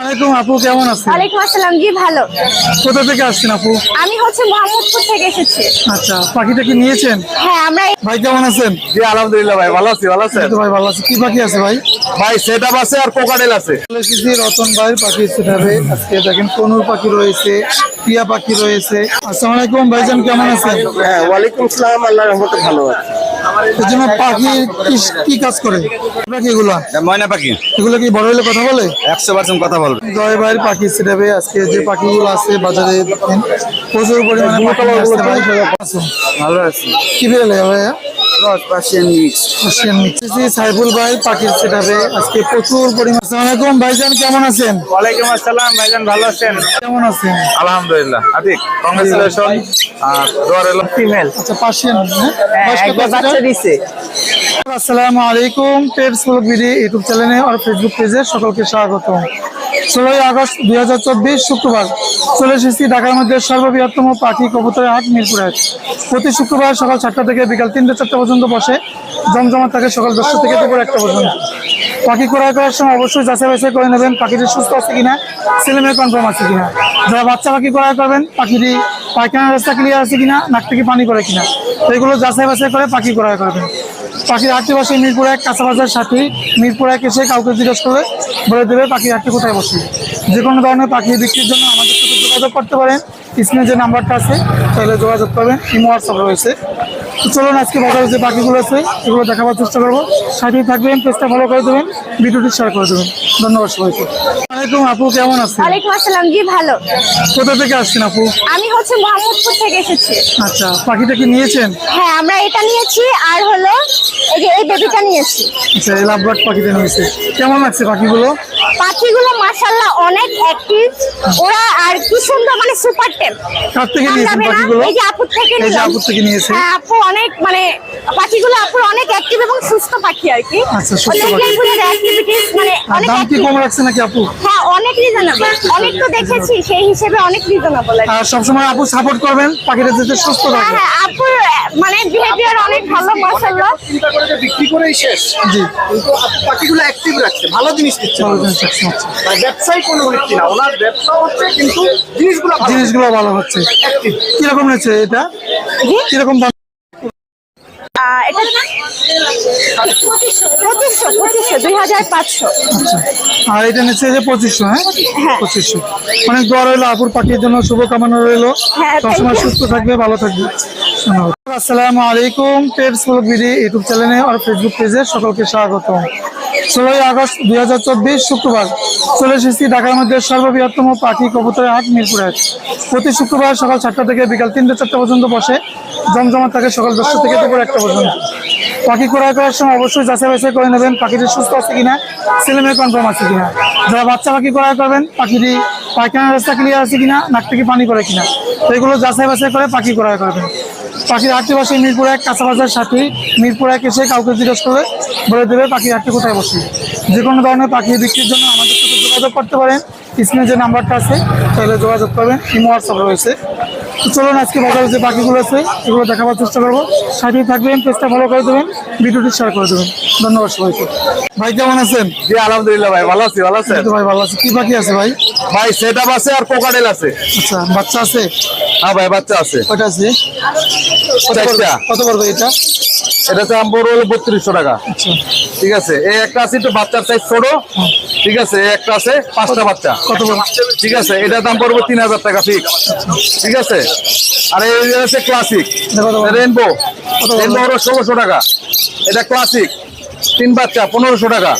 আলাইকুম আপু কেমন আছেন? ওয়ালাইকুম আসসালাম জি ভালো। কোথা থেকে আসছেন আপু? আমি হচ্ছে মোহাম্মদপুর থেকে এসেছি। আচ্ছা পাখিটা কি নিয়েছেন? হ্যাঁ আমরা ভাই কেমন আছেন? জি আলহামদুলিল্লাহ ভাই ভালো আছি ভালো আছেন? ভাই ভালো আছে। কি পাখি আছে ভাই? ভাই সেট আপ আছে আর কোকাডেল আছে। এসেছি রতন ভাই পাখি সেটাবে আজকে দেখেন কনুর পাখি রয়েছে টিয়া পাখি রয়েছে। আসসালামু আলাইকুম ভাইজান কেমন আছেন? হ্যাঁ ওয়ালাইকুম আসসালাম আল্লাহ রহমতে ভালো আছে। পাখি কি- কি কাজ করে? পাখি এগুলো? ময়না পাখি। এগুলো কি বড় হলে কথা বলে? একশো পার্সেন্ট কথা বলবে জয় ভাইয়ের পাখি সেটাবে আজকে যে পাখিগুলো আছে বাজারে প্রচুর পরিমাণে পাখি আসছে ভাই। ভালো আছি। কি বেরোলে ভাইয়া? রস Persian mix. Persian mix. Saiful ভাই পাখির সেটাবে আজকে প্রচুর পরিমাণ। আসসালামু আলাইকুম ভাইজান কেমন আছেন? ওয়ালাইকুম আসসালাম ভাইজান ভালো আছেন? কেমন আছেন? আলহামদুলিল্লাহ আতিক কংগ্রেচুলেশন আর দোয়ার ফিমেল আচ্ছা পার্সিয়ান হ্যাঁ? দিছে। আসসালামু আলাইকুম পেটস ব্লগ ভিডিও ইউটিউব চ্যানেলে আর ফেসবুক পেজে সকলকে স্বাগত ষোলোই আগস্ট দুই হাজার চব্বিশ শুক্রবার চলে এসেছি ঢাকার মধ্যে সর্ববৃহত্তম পাখি কবুতরের হাট মিরপুরের প্রতি শুক্রবার সকাল চারটা থেকে বিকাল তিনটে চারটা পর্যন্ত বসে জমজমা থাকে সকাল দশটা থেকে দুপুর একটা পর্যন্ত। পাখি ক্রয় করার সময় অবশ্যই যাচাই বাছাই করে নেবেন পাখিটি সুস্থ আছে কিনা ছেলেমেয়ে কনফার্ম আছে কিনা। যারা বাচ্চা পাখি ক্রয় করবেন, পাখিটি পায়খানার রাস্তা ক্লিয়ার আছে কিনা, নাক থেকে পানি করে কিনা, এগুলো যাচাই বাছাই করে পাখি ক্রয় করবেন। পাখির হাটটি বসে মিরপুর এক, কাঁচা বাজার সাথে মিরপুর এক এসে কাউকে জিজ্ঞেস করলে বলে দেবে পাখির হাটটি কোথায় বসে। যে কোনো ধরনের পাখি বিক্রির জন্য আমাদের সাথে যোগাযোগ করতে পারেন। স্ক্রিনে যে নাম্বারটা আছে, তাহলে যোগাযোগ করবেন। ইমো হোয়াটসঅ্যাপ রয়েছে। চলুন আজকে বাজারে যে পাখিগুলো আছে এগুলো দেখাবার চেষ্টা করব। সাথেই থাকবেন পেজটা ফলো করে দেবেন ভিডিওটি শেয়ার করে দেবেন। ধন্যবাদ সবাইকে। আপু কেমন আছেন? ওয়ালাইকুম আসসালাম জি ভালো। কোথা থেকে আসছেন আপু? আমি হচ্ছে মোহাম্মদপুর থেকে এসেছি। আচ্ছা পাখিটা কি নিয়েছেন? হ্যাঁ আমরা এটা নিয়েছি আর হলো এই যে এই বেবিটা নিয়েছি আচ্ছা এই লাভবার্ড পাখিটা নিয়েছে কেমন লাগছে পাখিগুলো? পাখিগুলো অনেক অ্যাক্টিভ ওরা আর কি সুন্দর মানে সুপার টেম কার থেকে নিয়েছেন পাখিগুলো? এই যে আপুর থেকে এই যে আপুর থেকে নিয়েছে। হ্যাঁ আপু অনেক মানে পাখিগুলো আপুর অনেক অ্যাক্টিভ এবং সুস্থ পাখি আর কি। আচ্ছা, মানে আর অনেক দাম কি কম রাখছে নাকি আপু? হ্যাঁ অনেক রিজনেবল অনেক তো দেখেছি সেই হিসেবে অনেক রিজনেবল আর সবসময় আপু সাপোর্ট করবেন পাখিটা যাতে সুস্থ হ্যাঁ থাকে। হ্যাঁ আপুর মানে বিহেভিয়ার অনেক ভালো মাশাআল্লাহ। চিন্তা করে যে বিক্রি করেই শেষ। জি। কিন্তু আপনি পাখিগুলো অ্যাক্টিভ রাখছে ভালো জিনিস দিচ্ছে। ভালো জিনিস আছে, আচ্ছা। কোনো ব্যক্তি না ওনার ব্যবসা হচ্ছে কিন্তু জিনিসগুলো ভালো। জিনিসগুলো ভালো হচ্ছে। কীরকম নিচ্ছে এটা? কীরকম দাম? এটা পঁচিশশো পঁচিশশো দুই হাজার পাঁচশো। আর এটা নিচ্ছে যে পঁচিশশো হ্যাঁ? হ্যাঁ। পঁচিশশো। অনেক দোয়া রইল আপুর পাখির জন্য শুভকামনা রইল। হ্যাঁ, সবসময় সুস্থ থাকবে ভালো থাকবে। আসসালামু আলাইকুম পেটস ব্লগ ভিডিও ইউটিউব চ্যানেলে আর ফেসবুক পেজে সকলকে স্বাগত ষোলোই আগস্ট দুই হাজার চব্বিশ শুক্রবার চলে এসেছি ঢাকার মধ্যে সর্ববৃহত্তম পাখি কবুতরের হাট মিরপুর। হাট প্রতি শুক্রবার সকাল চারটা থেকে বিকাল তিনটে, চারটা পর্যন্ত বসে জমজমা থাকে সকাল দশটা থেকে দুপুর একটা পর্যন্ত। পাখি ক্রয় করার সময় অবশ্যই যাচাই বাছাই করে নেবেন পাখিটি সুস্থ আছে কিনা, ছেলেমেয়ে কনফার্ম আছে কিনা। যারা বাচ্চা পাখি ক্রয় করবেন, পাখিটি পায়খানার রাস্তা ক্লিয়ার আছে কিনা, নাক থেকে পানি করে কিনা, এগুলো যাচাই বাছাই করে পাখি ক্রয় করবেন। পাখির হাটটি বসে মিরপুর এক কাঁচা বাজার সাথে মিরপুর এক এসে কাউকে জিজ্ঞেস করলে বলে দেবে পাখির হাটটি কোথায় বসে। যে কোনো ধরনের পাখি বিক্রির জন্য আমাদের সাথে যোগাযোগ করতে পারেন। স্ক্রিনে যে নাম্বারটা আছে তাহলে যোগাযোগ করবেন। ইমো হোয়াটসঅ্যাপ রয়েছে। চলুন আজকে বাজারে যে পাখিগুলো আছে এগুলো দেখাবার চেষ্টা করব। সাথেই থাকবেন পেজটা ফলো করে দেবেন ভিডিওটি শেয়ার করে দেবেন। ধন্যবাদ সবাইকে। ভাই কেমন আছেন? জি আলহামদুলিল্লাহ ভাই ভালো আছি ভালো আছেন? ভাই ভালো আছে। কি পাখি আছে ভাই? ভাই সেট আপ আছে আর কোকাডেল আছে? আচ্ছা বাচ্চা আছে? হ্যাঁ ভাই বাচ্চা আছে। কয়টা আছে? কত পড়বে- কত এটা? এটা তো আম্বর হলো বত্রিশশো টাকা। আচ্ছা। ঠিক আছে এই একটা আছে একটু বাচ্চার সাইজ ছোট। ঠিক আছে এই একটা আছে পাঁচটা বাচ্চা। কত বড়? ঠিক আছে এটা দাম পড়বে তিন হাজার টাকা ফিক্স ঠিক আছে আর এই যে আছে ক্লাসিক কত রেনবো কত রেনবো হলো ষোলোশো টাকা। এটা ক্লাসিক তিন বাচ্চা পনেরোশো টাকা।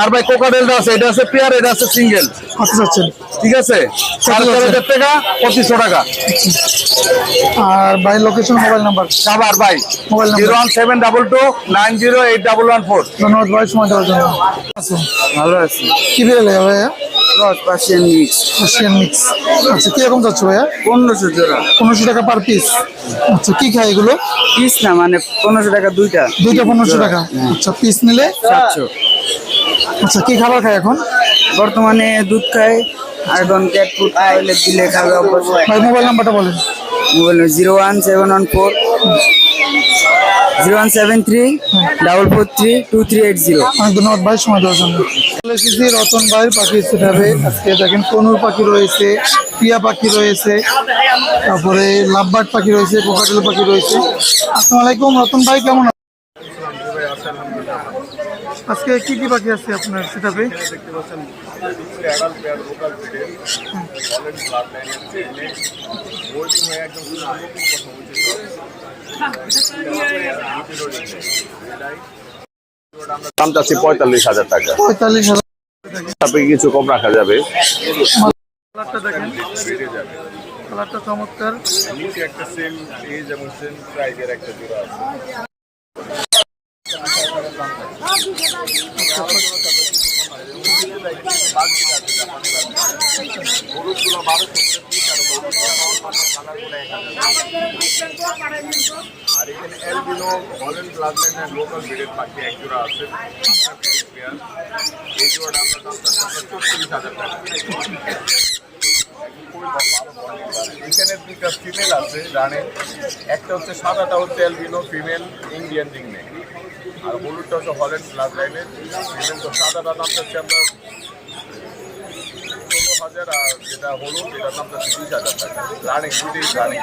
আর ভাই কোকাডেলটা আছে এটা আছে পেয়ার এটা আছে সিঙ্গেল। কত চাচ্ছেন ঠিক আছে? সাড়ে চার হাজার টাকা পঁচিশশো টাকা। আর ভাই লোকেশন মোবাইল নাম্বার আবার ভাই mobile number. Zero one seven double two nine zero eight double one four. ধন্যবাদ ভাই সময় দেওয়ার জন্য। আচ্ছা ভালো আছি। কি বেরোলে ভাইয়া? রস পার্সিয়ান মিক্স। Asian mix. আচ্ছা কীরকম যাচ্ছে ভাইয়া? পনেরোশো জোড়া। পনেরোশো টাকা পার পিস আচ্ছা কি খায় এগুলো? পিস না মানে পনেরোশো টাকা দুইটা। দুইটা পনেরোশো টাকা। আচ্ছা পিস নিলে সাতশো। আচ্ছা কি খাবার খায় এখন? বর্তমানে দুধ খায় আর এখন ক্যাট ফুড আইলে দিলে খাবে অবশ্যই ভাই মোবাইল নাম্বারটা বলেন। Mobile zero one seven one four zero one seven three double four three two three eight zero. অনেক ধন্যবাদ ভাই সময় দেওয়ার জন্য। চলে এসেছি রতন ভাইয়ের পাখি সেটাবে আজকে দেখেন কনুর পাখি রয়েছে টিয়া পাখি রয়েছে তারপরে লাভবার্ড পাখি রয়েছে কোকাটেল পাখি রয়েছে। আসসালামু আলাইকুম রতন ভাই কেমন? আজকে কি কি বাকি আছে আপনার সেটাবে দেখতে পাচ্ছেন দাম চাচ্ছি পঁয়তাল্লিশ হাজার টাকা। পঁয়তাল্লিশ হাজার। কিছু কম রাখা যাবে। কালারটা দেখেন। কালারটা চমৎকার। নিচে একটা সেম এজ এবং সেম প্রাইজের একটা জোড়া আছে। আর এখানে অ্যালবিনো হল্যান্ড ব্লাডলাইনের লোকাল ব্রিডের পাখি এক আছে এই জোড়াটা এখানে ফিমেল আছে রানের একটা হচ্ছে সাদাটা হচ্ছে অ্যালবিনো ফিমেল ইন্ডিয়ান রিংনে আর হলুদটা হচ্ছে হল্যান্ড ব্লাড লাইনের সাদাটা নামটা হচ্ছে আমরা হাজার আর যেটা হলুদ এটার বিশ হাজার টাকা। রানিং দুটোই রানিং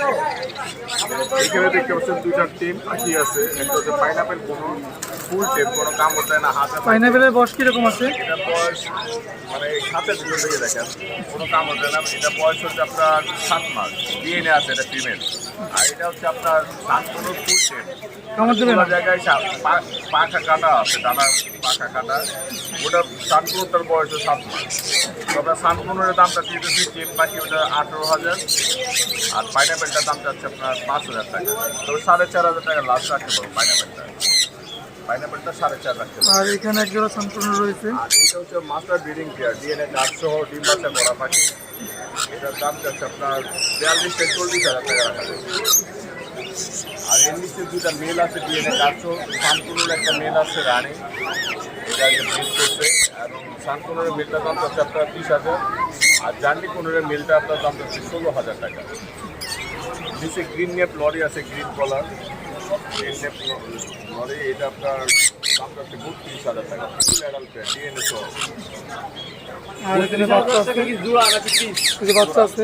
এখানে দেখতে পাচ্ছেন দুইটা টিম পাখি আছে। একটা হচ্ছে পাইনাপেল কোনো ফুল টেপ কোনো কাম হচ্ছে না হাতে পাইনাপেলের বয়স কীরকম আছে? এটা বয়স মানে হাতের ভিতর থেকে দেখেন কোনো কাম হচ্ছে না। এটা বয়স হচ্ছে আপনার সাত মাস। ডিএনএ আছে এটা ফিমেল আর এটা হচ্ছে আপনার সাত কোনো ফুল টেপ কোনো জায়গায় পাখা কাটা আছে ডানা পাখা কাটা। ওটা সানকুনোটার বয়স হচ্ছে সাত মাস। তবে সানকুনোর দামটা দিতেছি টেম পাখি ওটা আঠেরো হাজার। আর পাইনাপেলটার দাম যাচ্ছে আপনার পাঁচ হাজার টাকা। তবে সাড়ে চার হাজার টাকা লাস্ট রাখতে পারব পাইনাপেলটা পাইনাপেলটা সাড়ে চার রাখতে আর এখানে এক জোড়া রয়েছে। আর এটা হচ্ছে মাস্টার ব্রিডিং পেয়ার ডিএনএ চারশো ডিম বাচ্চা করা পাখি। এটার দাম যাচ্ছে আপনার বিয়াল্লিশ থেকে চল্লিশ হাজার টাকা রাখা নিচে দুটা মেল আছে ডিএনএ চারশো শান্তনুর একটা মেল আছে রানী। এটা আগে ব্রিড করছে। এবং শান্তনুরের মেলটার দাম যাচ্ছে আপনার বিশ হাজার। আর জার্নি মেলটা আপনার দাম যাচ্ছে ষোলো হাজার টাকা। নিচে গ্রিন নেপ লরি আছে green collar green nape lory এটা আপনার দাম যাচ্ছে বত্রিশ হাজার টাকা। ফুল অ্যাডাল্ট ডিএনএ সহ। আর এখানে বাচ্চা আছে? এই যে বাচ্চা আছে?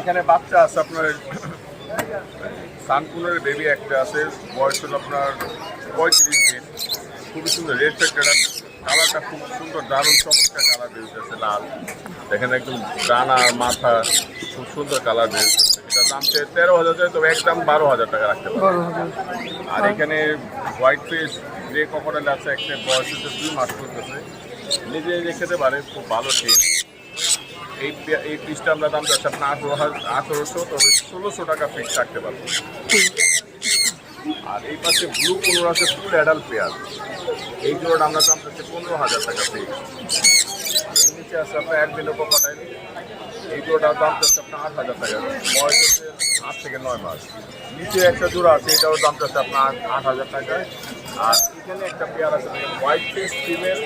এখানে বাচ্চা আছে আপনার সানকুনের বেবি একটা আছে বয়স হলো আপনার পঁয়ত্রিশ দিন। খুবই সুন্দর রেড ফ্যাক্টর কালারটা খুব সুন্দর দারুণ চমৎকার কালার বেরোতেছে লাল। দেখেন একদম ডানা মাথা খুব সুন্দর কালার বেরোতেছে এটা দাম চেয়ে তেরো হাজার চাই তবে একদম বারো হাজার টাকা রাখতে পারবে আর এখানে হোয়াইট ফেস গ্রে ককোডাইল আছে একটা বয়স হচ্ছে দুই মাস করতেছে নিজে নিজে খেতে পারে খুব ভালো টেস্ট এই এই পিসটা আমরা দাম যাচ্ছে আপনার আঠেরো হাজার আঠেরোশো তবে ষোলোশো টাকা ফিক্স রাখতে পারব। আর এই পাশে ব্লু পনেরো আছে ফুল অ্যাডাল্ট পেয়ার এই জোড়াটা আমরা দাম যাচ্ছে পনেরো হাজার টাকা এর নিচে আছে আপনার এক দিন ককোডাইল এই জোড়াটার দাম যাচ্ছে আপনার আট হাজার টাকা। বয়স হচ্ছে আট থেকে নয় মাস। নিচে একটা জোড়া আছে এটাও দাম যাচ্ছে আপনার আট হাজার টাকায়। আর এখানে একটা পেয়ার আছে হোয়াইট ফেস ফিমেল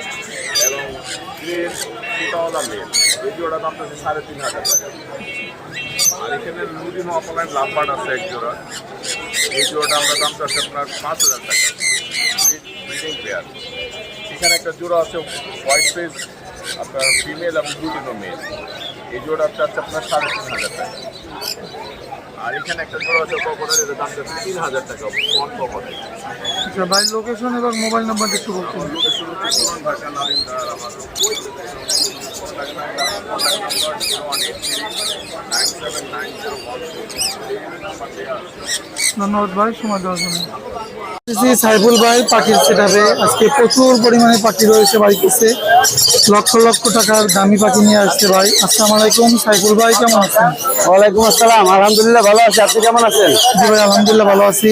এবং গ্রে সুতাওয়ালা লেন এই জোড়া দাম আছে সাড়ে তিন হাজার আর এখানে লুডিন অফলাইন লাম্বার আছে এক জোড়া। এই জোড়াটা আমরা দাম চাচ্ছি আপনার পাঁচ হাজার টাকা। এখানে একটা জোড়া আছে হোয়াইট ফেস আপনার ফিমেল এবং লুডিনো মেল এই জোড়া চাচ্ছে আপনার সাড়ে তিন হাজার টাকা। আর এখানে একটা জোড়া আছে দাম যাচ্ছে তিন হাজার টাকা ককরের আচ্ছা ভাই লোকেশন এবং মোবাইল নাম্বার একটু হবে। লোকেশন হচ্ছে পুরান ঢাকা নারিন্দা আমার contact number zero one eight three nine ধন্যবাদ ভাই সময় দেওয়ার জন্য। সাইফুল ভাই পাখির সেটাবে আজকে প্রচুর পরিমাণে পাখি রয়েছে বাড়িতেছে লক্ষ লক্ষ টাকার দামি পাখি নিয়ে আসছে ভাই। আসসালাম আলাইকুম সাইফুল ভাই কেমন আছেন? ওয়ালাইকুম আসসালাম আলহামদুলিল্লাহ ভালো আছি। আপনি কেমন আছেন? জি ভাই আলহামদুলিল্লাহ ভালো আছি।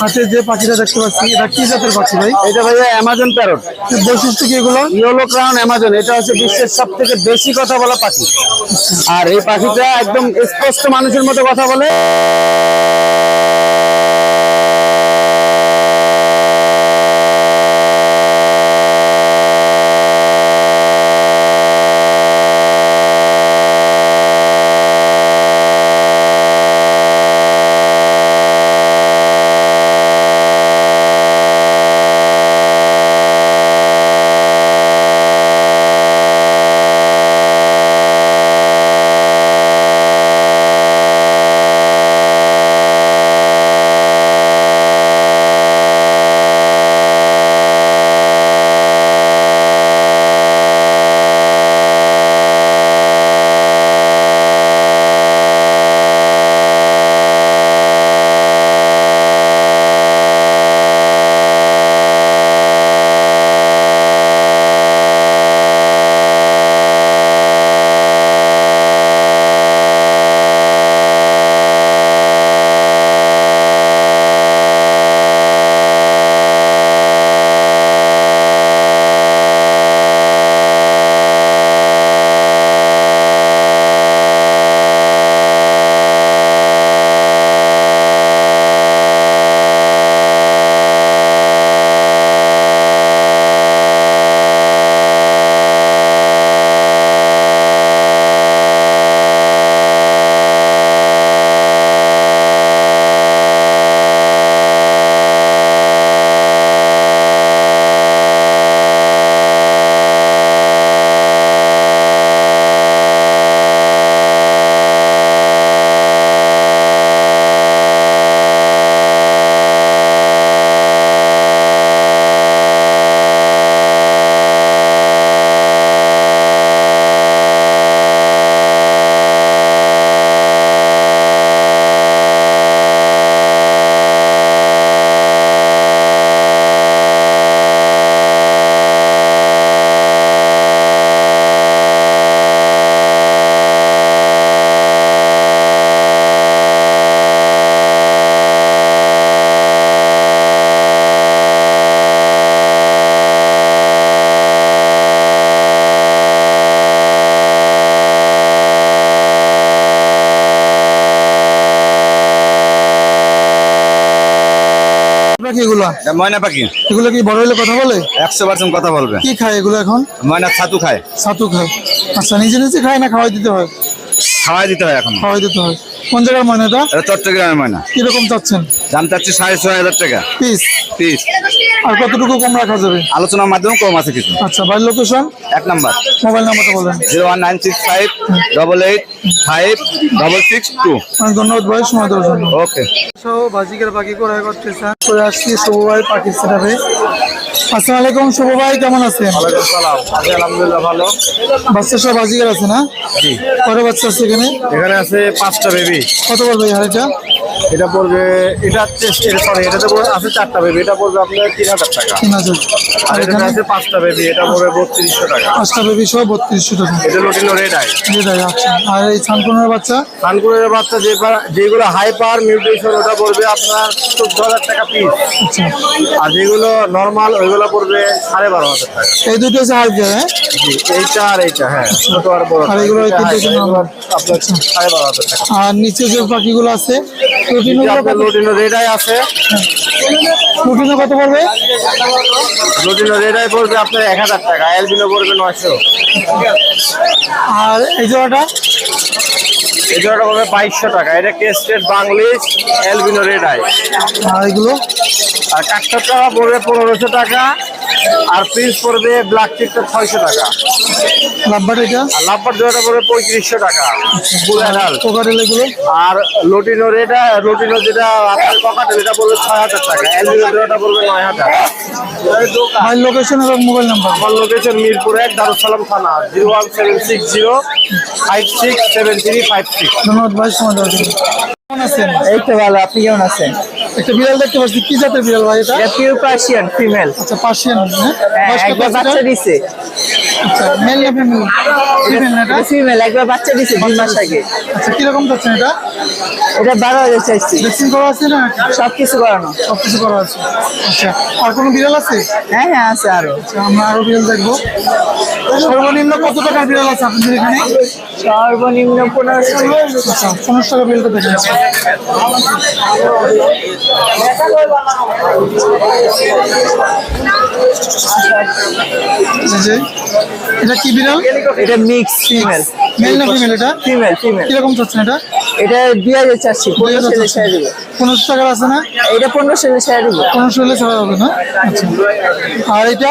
হাতে যে পাখিটা দেখতে পাচ্ছি এটা কি জাতের পাখি ভাই? এটা ভাইয়া অ্যামাজন প্যারট বৈশিষ্ট্য কি এগুলো ইয়েলো ক্রাউন অ্যামাজন এটা হচ্ছে বিশ্বের সব থেকে বেশি কথা বলা পাখি। আর এই পাখিটা একদম স্পষ্ট মানুষের মতো কথা বলে। এগুলা? এটা ময়না পাখি। এগুলো কি বড় হলে কথা বলে? একশো পার্সেন্ট কথা বলবে। কি খায় এগুলো এখন? ময়না ছাতু খায়। ছাতু খায়। আচ্ছা নিজে নিজে খায় না খাওয়াই দিতে হয়? খাওয়াই দিতে হয় এখন। খাওয়াই দিতে হয়। কোন জায়গার ময়নাটা চট্টগ্রামের ময়না। কীরকম চাচ্ছেন? দাম চাচ্ছি সাড়ে ছয় হাজার টাকা। পিস। পিস আর কতটুকু কম রাখা যাবে? আলোচনার মাধ্যমে কম আছে কিছু। আচ্ছা বাড়ির লোকেশন এক নাম্বার। মোবাইল নাম্বারটা বলেন। Zero one nine six five double eight five double six two. অনেক ধন্যবাদ ভাই সময় দেওয়ার জন্য। ওকে বাজিকের পাখি করে করতেছেন করে আসছি শুভ ভাই পাখির সেটাবে আসসালামু আলাইকুম শুভ ভাই কেমন আছেন? সালাম। আলহামদুলিল্লাহ ভালো। বাচ্চা সব বাজিকের আছে না? কত বাচ্চা আছে এখানে? এখানে আছে পাঁচটা বেবি কত হাড়িটা? এটা পড়বে এটা সরি এটাতে পড়বে- আছে চারটা বেবি এটা পড়বে আপনার তিন হাজার টাকা। তিন হাজার। আর আর এখানে এখানে আছে পাঁচটা বেবি এটা পড়বে বত্রিশশো টাকা। পাঁচটা বেবি সহ বত্রিশশো টাকা। এটা লোটিনো রেড আই আচ্ছা। আর এই ছানকুনের বাচ্চা? কানকুরের বাচ্চা যে যেগুলো হাই পাওয়ার মিউটেশন ওটা পড়বে আপনার চোদ্দ হাজার টাকা পিস আচ্ছা। আর যেগুলো নর্মাল ওইগুলো পড়বে সাড়ে বারো হাজার টাকা। এই দুটো হচ্ছে হাইব্রিড হ্যাঁ? জি, এইটা আর এইটা হ্যাঁ। ছোট আর বড়। আর এগুলো আপনার সাড়ে বারো হাজার টাকা। আর নিচে যে পাখিগুলো আছে? লোটিনো রেডাই আছে প্রোটিনও কত পড়বে? লোটিনো রেডাই পড়বে আপনার এক হাজার টাকা এলবিনো পড়বে নয়শো। আর এই জোড়াটা? এই জোড়াটা পড়বে বাইশশো টাকা। এটা crested Banglish albino red eye আর এগুলো? আর কাঠটা পড়বে পনেরোশো টাকা আর প্রিন্স পড়বে ব্ল্যাক চিকটা ছয়শো টাকা। লাভবার এটা? আর লাভবার জোড়াটা পড়বে পঁয়ত্রিশশো টাকা। এগুলো? আর লোটিনো রেটা লোটিনো যেটা আপনার ককাটেল এটা পড়বে ছয় হাজার টাকা। এলবিনো জোড়াটা পড়বে নয় হাজার। লোকেশন এবং মোবাইল নাম্বার আমার লোকেশন মিরপুর এক দারুসালাম থানা zero one seven six zero five six seven three five six ধন্যবাদ ভাই সময় দেওয়ার জন্য। কেমন আছেন? এই তো ভালো আপনি কেমন আছেন? একটা বিড়াল দেখতে পাচ্ছি। কি জাতের বিড়াল ভাই এটা? এটা পিওর পার্সিয়ান ফিমেল আচ্ছা পার্সিয়ান হ্যাঁ? একবার আছে বাচ্চা দিছে। আচ্ছা মেল না ফিমেল ফিমেল না এটা? ফিমেল একবার বাচ্চা দিছে দুই মাস আগে। আচ্ছা কীরকম চাচ্ছেন এটা? এটা বারো হাজার চাইছি। ভ্যাকসিন করা আছে না? সব কিছু করানো। সব কিছু করা আছে। আচ্ছা আর কোনো বিড়াল আছে? হ্যাঁ হ্যাঁ আছে আরও। আচ্ছা আমরা আরও বিড়াল দেখব। সর্বনিম্ন কত টাকার বিড়াল আছে আপনাদের এখানে? সর্বনিম্ন পনেরোশো। আচ্ছা পনেরোশো টাকা বিড়ালটা দেখেন এটা কি বিড়াল? এটা মিক্স ফিমেল মেল না ফিমেল এটা? ফিমেল ফিমেল কীরকম চলছে এটা? এটা দুই হাজার চারশি পনেরোশো টাকার আছে না? এটা পনেরোশো ছেড়ে দিব পনেরোশো হলে ছাড়া হবে না? আচ্ছা। আর এটা?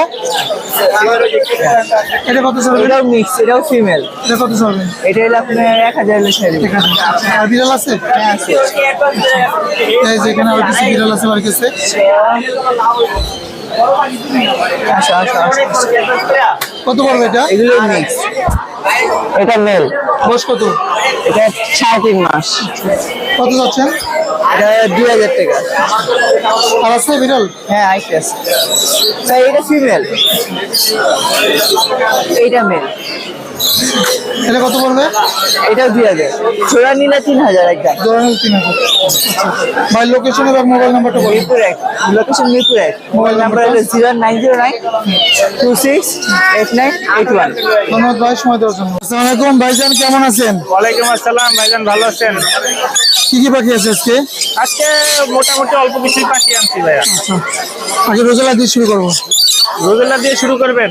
এটা কত চাবে এটাও মিক্স এটাও ফিমেল এটা কত চাবে এটা হলো আপনার এক হাজার হলে ছেড়ে দিব আর বিড়াল আছে? হ্যাঁ আছে। এই যে এখানে আর কিছু বিড়াল আছে আমার কাছে আচ্ছা আচ্ছা কত পড়বে এটা? এগুলো মিক্স এটা মেল বয়স কত? এটা সাড়ে তিন মাস। কত যাচ্ছেন? এটা দুই হাজার টাকা। আর আছে বিরল হ্যাঁ আইসে আছে। তাই এটা ফিমেল। এইটা মেল এটা কত পড়বে? এটাও দুই হাজার। জোড়া নিলে তিন হাজার একদম। ধরেন তিন হাজার। আচ্ছা ভাই লোকেশন এবং মোবাইল নাম্বারটা বলুন মিরপুর এক। লোকেশন মিরপুর এক। মোবাইল নাম্বার হলো zero nine zero nine two six eight nine eight one ধন্যবাদ ভাই সময় দেওয়ার জন্য। আসসালামু আলাইকুম ভাইজান কেমন আছেন? ওয়ালাইকুম আসসালাম ভাইজান ভালো আছেন? কি কি পাখি আছে আজকে? আজকে মোটামুটি অল্প কিছুই পাখি আনছি ভাইয়া। আচ্ছা। আগে রোজালা দিয়ে শুরু করব। রোজেলা দিয়ে শুরু করবেন?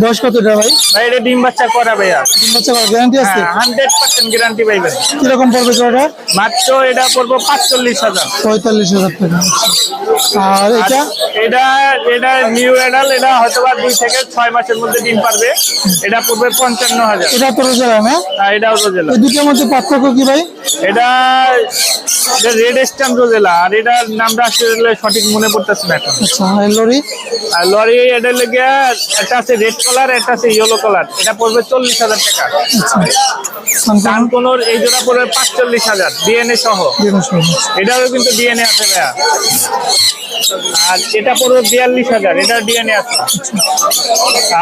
বয়স কতটা ভাই? ভাই এটা ডিম বাচ্চা করা ভাইয়া। তিন বাচ্চা গ্যারান্টি আছে? হান্ড্রেড পার্সেন্ট গ্যারান্টি পাইবেন কীরকম পড়বে জোড়াটা? মাত্র এটা পড়ব পাঁচচল্লিশ হাজার। পঁয়তাল্লিশ হাজার টাকা। আর এটা? এটা এটা নিউ এডাল এটা হয়তো বা দুই থেকে ছয় মাসের মধ্যে ডিম পারবে। এটা পড়বে পঞ্চান্ন হাজার। এটা তো রোজালা না? আর এটাও রোজেলা এই দুটোর মধ্যে পার্থক্য কি ভাই? এটা এটা রেড স্ট্যাম্প রোজেলা আর এটার নামটা আসলে সঠিক মনে পড়তেছে না এখন। আচ্ছা লরি? আর লরি এটা লেগে একটা আছে রেড কালার একটা আছে ইয়েলো কালার এটা পড়বে চল্লিশ হাজার টাকা। কানকোনোর এই জোড়া পড়বে পাঁচচল্লিশ হাজার ডিএনএ সহ। এটাও কিন্তু ডিএনএ আছে ভাইয়া। আর এটা পড়বে বিয়াল্লিশ হাজার এটা ডিএনএ আছে।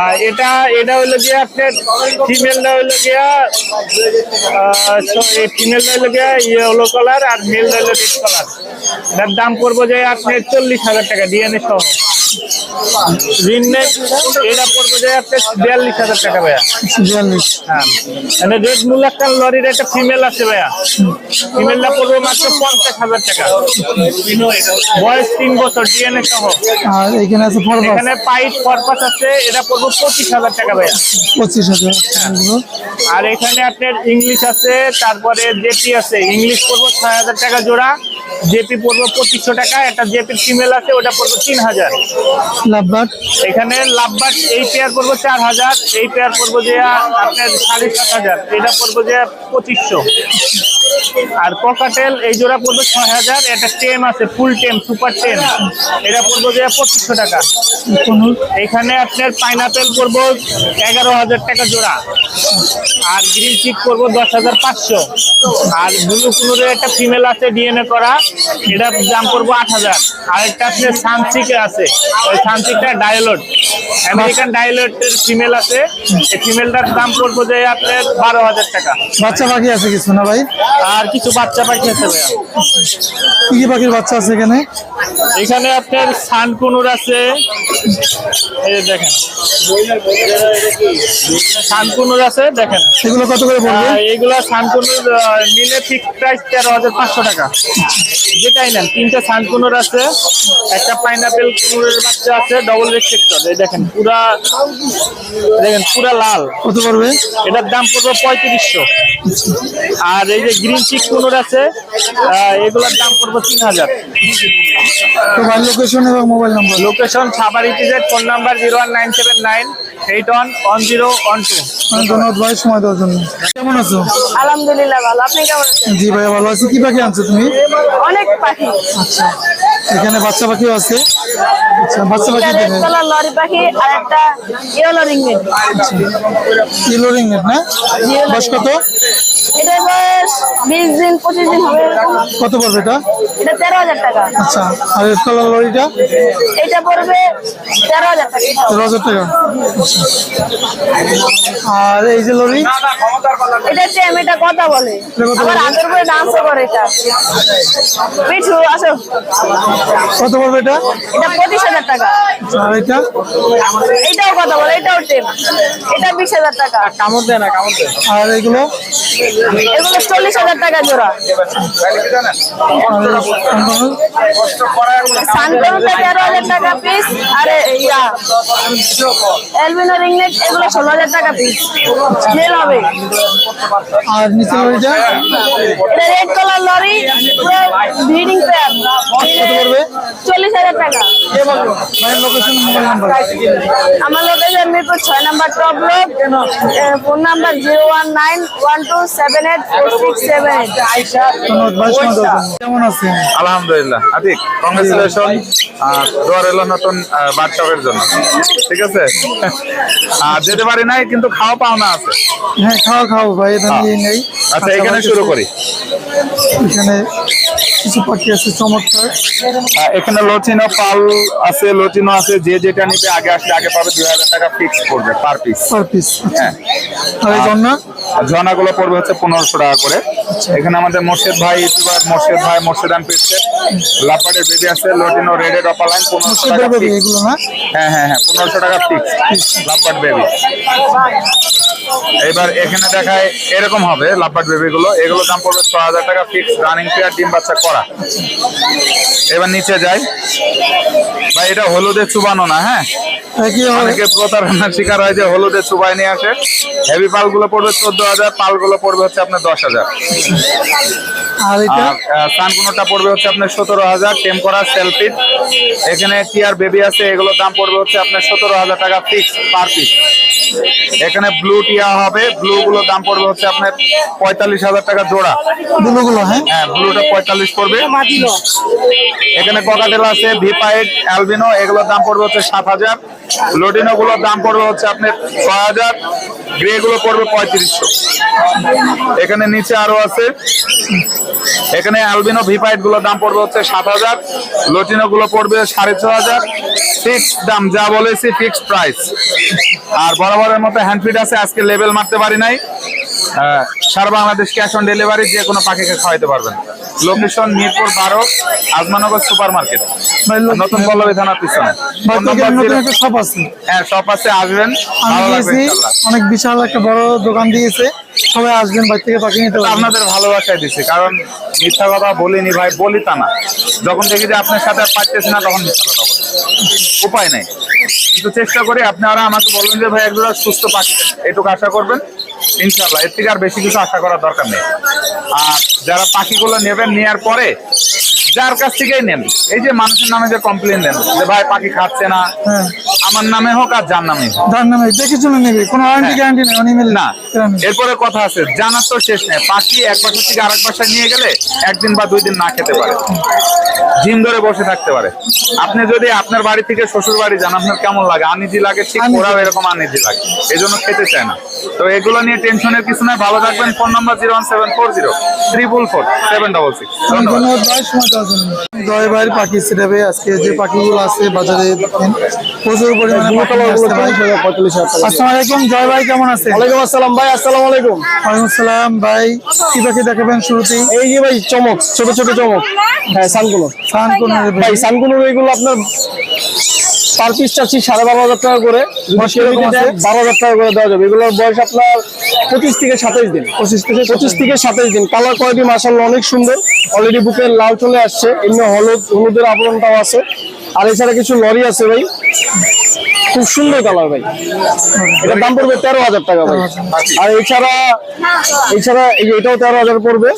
আর এটা এটা হলো গিয়া আপনার ফিমেলটা হলো গিয়া ফিমেলটা হলো গিয়া ইয়েলো কালার আর মেলটা হলো রেড কালার এটার দাম পড়ব যে আপনার চল্লিশ হাজার টাকা ডিএনএ সহ। এটা পড়ব যে আপনার বিয়াল্লিশ হাজার টাকা ভাইয়া। বিয়াল্লিশ। হ্যাঁ মানে রেড মুলাক্কার লরির একটা ফিমেল আছে ভাইয়া। ফিমেলটা পড়বে মাত্র পঞ্চাশ হাজার টাকা। বয়স তিন বছর ডিএনএ সহ। আর এখানে আছে ফরবাস এখানে পাইপ পারপাস আছে এটা পড়বে পঁচিশ হাজার টাকা ভাইয়া। পঁচিশ হাজার আর এখানে আপনার ইংলিশ আছে তারপরে জেপি আছে। ইংলিশ পড়ব ছয় হাজার টাকা জোড়া। জেপি পড়ব পঁচিশশো টাকা একটা জেপির ফিমেল আছে ওটা পড়ব তিন হাজার। লাভবাট এখানে লাভবাট এই পেয়ার পড়ব চার হাজার এই পেয়ার পড়ব যে আপনার সাড়ে সাত হাজার এটা পড়ব যে পঁচিশশো। আর পকাটেল এই জোড়া পড়বে ছয় হাজার। এটা টেম আছে ফুল টেম সুপার টেম। এটা পড়ব যে পঁচিশশো টাকা। এখানে আপনার পাইনাপেল করব এগারো হাজার টাকা জোড়া। আর গ্রিন চিক করব দশ হাজার পাঁচশো। আর ব্লু কুনুরের একটা ফিমেল আছে ডিএনএ করা। এটা দাম করব আট হাজার। আর একটা আপনার সানসিক আছে। ওই সানসিকটা ডায়লট আমেরিকান ডায়লটের ফিমেল আছে। এই ফিমেলটার দাম পড়ব যে আপনার বারো হাজার টাকা। বাচ্চা বাকি আছে কিছু না ভাই? আর কিছু বাচ্চা পাখি আছে ভাইয়া। কি পাখির বাচ্চা আছে এখানে? এখানে আপনার সানকুনুর আছে। এই দেখেন। সানকুনুর আছে দেখেন। এগুলো কত করে পড়বে? আহ, এইগুলা সানকুনুর নিলে ফিক্স প্রাইস তেরো হাজার পাঁচশো টাকা। যেটাই নেন তিনটে সানকুনুর আছে একটা পাইনাপেল কুনুরের বাচ্চা আছে ডবল এই দেখেন পুরা দেখেন পুরা লাল। কত পড়বে? এটার দাম পড়বে পঁয়ত্রিশশো। আর এই যে গ্রিন চিক কুনুর আছে এগুলোর দাম পড়বে তিন হাজার। তো ভাই লোকেশন এবং mobile number location Savar ইটিজেড phone number zero one nine seven nine eight one one zero one two ধন্যবাদ ভাই সময় দেওয়ার জন্য। কেমন আছো? আলহামদুলিল্লাহ ভালো। আপনি কেমন আছেন? জি ভাইয়া ভালো আছি। কি পাখি আনছো তুমি? অনেক পাখি। আচ্ছা। এখানে বাচ্চা পাখিও আছে? লরি পাখি আর একটা ইয়েলো রিংনেট না? বয়স কত? এটার বয়স বিশ দিন পঁচিশ দিন হবে কত পড়বে এটা? এটা টাকা। আচ্ছা আর রেড কালার লরিটা? এটা পড়বে তেরো হাজার টাকা। তেরো হাজার টাকা। আর এই যে লরি? এটা টেম এটা কথা বলে। এটা কথা বলে? আদর করে ডান্সও করে এটা। পিছু আসো। কত পড়বে এটা? এটা হাজার টাকা। আর এটা? এটাও কথা বলে এটাও টেম এটা বিশ হাজার টাকা। কামড় দেয় না কামড় দেয়। আর এগুলো? এগুলো চল্লিশ হাজার টাকা জোড়া। সানকরুটা তেরো হাজার টাকা পিস আর ইয়া এলবিনো রিংনেট এগুলো ষোলো হাজার টাকা পিস মেল হবে। আর নিচে এটা রেড কালার লরি পুরো ব্রিডিং পেয়ার চল্লিশ হাজার টাকা। আমার লোকেশন মিরপুর ছয় number top road phone number zero one nine one two seven eight four six seven কেমন আছেন আলহামদুলিল্লাহ। আতিক কংগ্রেচুলেশন দোয়ার এলো নতুন বাচ্চাদের জন্য। ঠিক আছে? আর যেতে পারি নাই কিন্তু খাওয়া পাওনা আছে। হ্যাঁ খাওয়া খাও ভাই এটা নেই। আচ্ছা এখানে শুরু করি। এখানে কিছু পাখি আছে চমৎকার। এখানে লচিনো পাল আছে লচিনো আছে যে যেটা নিবে আগে আসলে আগে পাবে দুই হাজার টাকা ফিক্স পড়বে পার পিস পার পিস হ্যাঁ। আর জন্য ঝর্ণাগুলো পড়বে হচ্ছে পনেরোশো টাকা করে। এখানে আমাদের মোর্শেদ ভাই ইউটিউবার মোর্শেদ ভাই মোর্শেদান পেয়েছে। লাপাটের বেবি আছে লটিনো রেডের অপালাইন পনেরোশো টাকা না? হ্যাঁ হ্যাঁ হ্যাঁ পনেরোশো টাকা ফিক্স লাপাট বেবি এবার এখানে দেখায় এরকম হবে লাপাট বেবি গুলো এগুলো দাম পড়বে ছ হাজার টাকা ফিক্স রানিং পেয়ার ডিম বাচ্চা করা। এবার নিচে যাই। ভাই এটা হলুদের চুবানো না হ্যাঁ? অনেকে প্রতারণার শিকার হয় যে হলুদে চুবাই নিয়ে আসে। হেভি পালগুলো পড়বে চোদ্দ হাজার পালগুলো পড়বে হচ্ছে আপনার দশ হাজার। আর সানকুনোটা পড়বে হচ্ছে আপনার সতেরো হাজার টেম করা সেলফিট। এখানে টিয়ার বেবি আছে এগুলোর দাম পড়বে হচ্ছে আপনার সতেরো হাজার টাকা ফিক্স পার পিস এখানে ব্লু টিয়া হবে। ব্লু গুলোর দাম পড়বে হচ্ছে আপনার পঁয়তাল্লিশ হাজার টাকা জোড়া। দুলোগুলো হ্যাঁ? হ্যাঁ ব্লুটা পঁয়তাল্লিশ পড়বে। এখানে ককাটেল আছে ভিপাইড অ্যালবিনো এগুলোর দাম পড়বে হচ্ছে সাত হাজার। লোডিনো গুলোর দাম পড়বে হচ্ছে আপনার ছয় হাজার। গ্রে গুলো পড়বে পঁয়ত্রিশশো। এখানে নিচে আরও আছে। এখানে অ্যালবিনো ভিপাইটগুলোর দাম পড়বে হচ্ছে সাত হাজার। লটিনো গুলো পড়বে সাড়ে ছ হাজার। ফিক্স দাম যা বলেছি ফিক্স প্রাইস আর বরাবরের মতো হ্যান্ডফিড আছে আজকে লেভেল মারতে পারি নাই। সারা বাংলাদেশ ক্যাশ অন ডেলিভারি যে কোনো পাখিকে খাওয়াইতে পারবেন। লোকেশন মিরপুর বারো আজমানগর সুপার মার্কেট নতুন পল্লবী থানার পিছনে। শপ আছে। হ্যাঁ সব আছে আসবেন। অনেক বিশাল একটা বড় দোকান দিয়েছে। সবাই আসবেন বাড়ি থেকে পাখি নিতে আপনাদের ভালোবাসায় দিচ্ছি কারণ মিথ্যা কথা বলিনি ভাই বলি তা না। যখন দেখি যে আপনার সাথে পারতেছি না তখন মিথ্যা কথা উপায় নেই। কিন্তু চেষ্টা করি আপনারা আমাকে বলবেন যে, ভাই একজোড়া সুস্থ পাখি। এটুকু আশা করবেন ইনশাল্লাহ এর থেকে আর বেশি কিছু আশা করার দরকার নেই। আর যারা পাখিগুলো নেবেন নেওয়ার পরে যার কাছ থেকেই নেন। এই যে মানুষের নামে যে কমপ্লেন দেন যে ভাই পাখি খাচ্ছে না হ্যাঁ। আমার নামে হোক আর যার নামে হোক। যার নামে দেখে শুনে নেবে কোনো ওয়ারেন্টি। গ্যারান্টি নেই অনিমেল না। এরপরে কথা আছে জানার তো শেষ নেই। পাখি এক বাসা থেকে আরেক বাসায় নিয়ে গেলে একদিন বা দুই দিন না খেতে পারে। জিম ধরে বসে থাকতে পারে। আপনি যদি আপনার বাড়ি থেকে শ্বশুর বাড়ি যান আপনার কেমন লাগে? আনিজি লাগে ঠিক ওরাও এরকম আনিজি লাগে। এই জন্য খেতে চায় না। তো এগুলো নিয়ে টেনশনের কিছু নয় ভালো থাকবেন। Phone number zero one seven four zero triple four seven double six. ধন্যবাদ। জয় ভাইয়ের পাখি সেটাবে আজকে যে পাখিগুলো আছে বাজারে দেখেন প্রচুর পরিমাণে। আসসালামু আলাইকুম জয় ভাই কেমন আছে ওয়ালাইকুম আসসালাম ভাই আসসালামু আলাইকুম। ওয়ালাইকুম আসসালাম ভাই কি পাখি দেখাবেন শুরুতেই? এই যে ভাই চমক ছোট ছোট চমক। হ্যাঁ সানকুনো ফান ভাই সানকুনোর এইগুলো আপনার পার পিস চাচ্ছি সাড়ে বারো হাজার টাকা করে। বারো হাজার টাকা করে দেওয়া যাবে। এগুলোর বয়স আপনার পঁচিশ থেকে সাতাইশ দিন। পঁচিশ থেকে পঁচিশ থেকে সাতাইশ দিন। কালার কোয়ালিটি মাসাল্লাহ অনেক সুন্দর। অলরেডি বুকের লাল চলে আসছে। এমনি হলুদ হলুদের আবরণটাও আছে। আর এছাড়া কিছু লরি আছে ভাই। খুব সুন্দর কালার ভাই। এটার দাম পড়বে তেরো হাজার টাকা ভাই। আর এছাড়া এছাড়া এটাও তেরো হাজার পড়বে।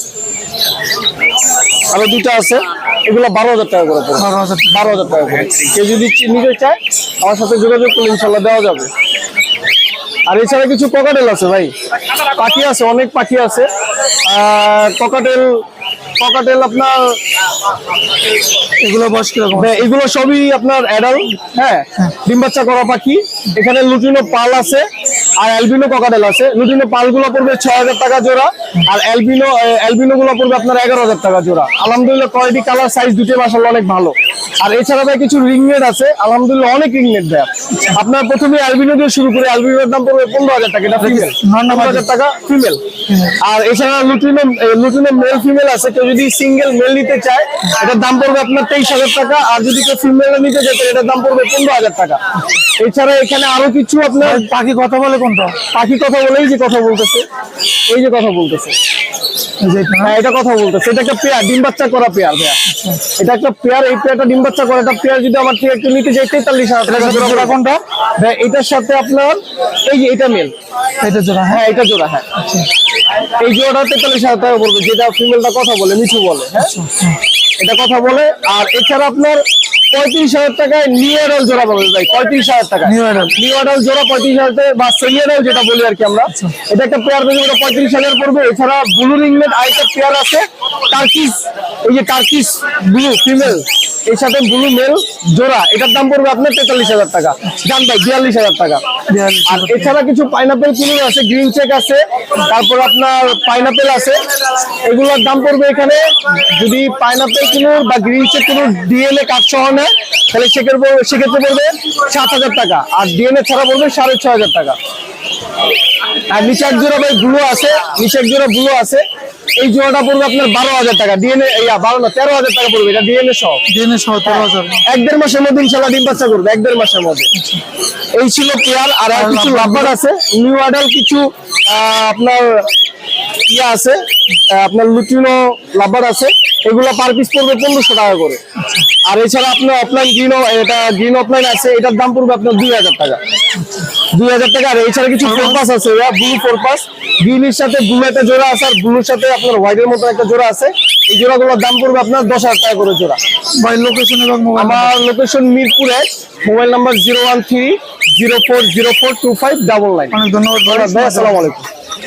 আরও দুটো আছে। এগুলো বারো হাজার টাকা করে বারো হাজার টাকা। বারো হাজার টাকা করে। কেউ যদি নিতে চায় আমার সাথে যোগাযোগ করলে ইনশাল্লাহ দেওয়া যাবে। আর এছাড়া কিছু ককাটেল আছে ভাই। পাখি আছে অনেক পাখি আছে। ককাটেল ককাটেল আপনার এগুলো বয়স কীরকম হ্যাঁ, এগুলো সবই আপনার অ্যাডাল হ্যাঁ ডিম বাচ্চা করা পাখি। এখানে লুটিনো পাল আছে। আর অ্যালবিনো ককাটেল আছে লুটিনো পালগুলো পড়বে ছয় হাজার টাকা জোড়া আর অ্যালবিনো অ্যালবিনো গুলো পড়বে আপনার এগারো হাজার টাকা জোড়া। আলহামদুলিল্লাহ কোয়ালিটি কালার সাইজ দুটো মাসাল্লাহ অনেক ভালো। আর এছাড়া ভাই কিছু রিংনেট আছে। আলহামদুলিল্লাহ অনেক রিংনেট দেয় আপনার প্রথমে অ্যালবিনো দিয়ে শুরু করে অ্যালবিনোর দাম পড়বে পনেরো হাজার টাকা। এটা ফিমেল পনেরো হাজার টাকা ফিমেল আর এছাড়া লুটিনো লুটিনো মেল ফিমেল আছে। কেউ যদি সিঙ্গেল মেল নিতে চায় এটার দাম পড়বে আপনার তেইশ হাজার টাকা। আর যদি কেউ ফিমেল নিতে চায় এটার দাম পড়বে পনেরো হাজার টাকা। এছাড়া এখানে আরও কিছু আপনার পাখি কথা বলে কোনটা পাখি কথা বলে এই যে কথা বলতেছে এই যে কথা বলতেছে। এই। হ্যাঁ এটা কথা বলতেছে। এটা একটা পেয়ার ডিম বাচ্চা করা পেয়ার ভাইয়া। এটা একটা পেয়ার এই পেয়ারটা ডিম বাচ্চা করা একটা পেয়ার যদি আমার থেকে একটু নিতে তেতাল্লিশ হাজার টাকা জোড়া পড়বে। কোনটা? এটার সাথে আপনার এই যে এটা মেল এটা জোড়া হ্যাঁ? হ্যাঁ এটা জোড়া হ্যাঁ। এই জোড়াটা তেতাল্লিশ হাজার টাকা পড়বে যেটা ফিমেলটা কথা বলে মিঠু বলে হ্যাঁ? এটা কথা বলে আর এছাড়া আপনার পঁয়ত্রিশ হাজার টাকায় নিউ অ্যাডাল জোড়া পাবে ভাই পঁয়ত্রিশ হাজার টাকা নিউ adult। নিউ অ্যাডাল জোড়া পঁয়ত্রিশ হাজার টাকা বা সেমি অ্যাডাল যেটা বলি আর কি আমরা। এটা একটা পেয়ার পেয়ে ওটা পঁয়ত্রিশ হাজার পড়বে। এছাড়া ব্লু রিংলেট আরেকটা পেয়ার আছে টার্কিস এই যে টার্কিস ব্লু ফিমেল এর সাথে ব্লু মেল জোড়া এটার দাম পড়বে আপনার তেতাল্লিশ হাজার টাকা। জান ভাই বিয়াল্লিশ হাজার টাকা। আর এছাড়া কিছু পাইনাপেল কুনুর আছে গ্রিন চেক আছে তারপর আপনার পাইনাপেল আছে। এগুলোর দাম পড়বে এখানে যদি পাইনাপেল কুনুর বা green cheek conure DNA card সহ নেয় তাহলে সেক্ষেত্রে সেক্ষেত্রে পড়বে সাত হাজার টাকা। আর ডিএনএ ছাড়া পড়বে সাড়ে ছ হাজার টাকা। আর নিচে এক জোড়া ভাই ব্লু আছে নিচে এক জোড়া ব্লু আছে। এই জোড়াটা পড়বে আপনার বারো হাজার টাকা। ডিএনএ ইয়া বারো না তেরো হাজার টাকা পড়বে। এটা ডিএনএ সহ। ডিএনএ সহ তেরো হাজার। এক দেড় মাসের মধ্যে ইনশাল্লাহ ডিম বাচ্চা করবে এক দেড় মাসের মধ্যে। এই ছিল পেয়ার আর কিছু লাভবার আছে। নিউ আডাল কিছু আহ, আপনার ইয়ে আছে আপনার লুটিনো লাভবার আছে। এগুলো পার পিস পড়বে পনেরোশো টাকা করে। আর এছাড়া আপনার অফলাইন গ্রিন এটা গ্রিন অফলাইন আছে এটার দাম পড়বে আপনার দুই হাজার টাকা। দুই হাজার টাকা আর এছাড়া কিছু ফোরপাস আছে ব্লু ফোরপাস গ্রিনের সাথে ব্লু একটা জোড়া আছে আর ব্লুর সাথে আপনার হোয়াইটের মতো একটা জোড়া আছে। এই জোড়াগুলোর দাম পড়বে আপনার দশ হাজার টাকা করে জোড়া। ভাই লোকেশন এবং আমার লোকেশন মিরপুর এক mobile number zero one three zero four zero four two five double nine অনেক ধন্যবাদ ভাই। ভাই আসসালামু আলাইকুম।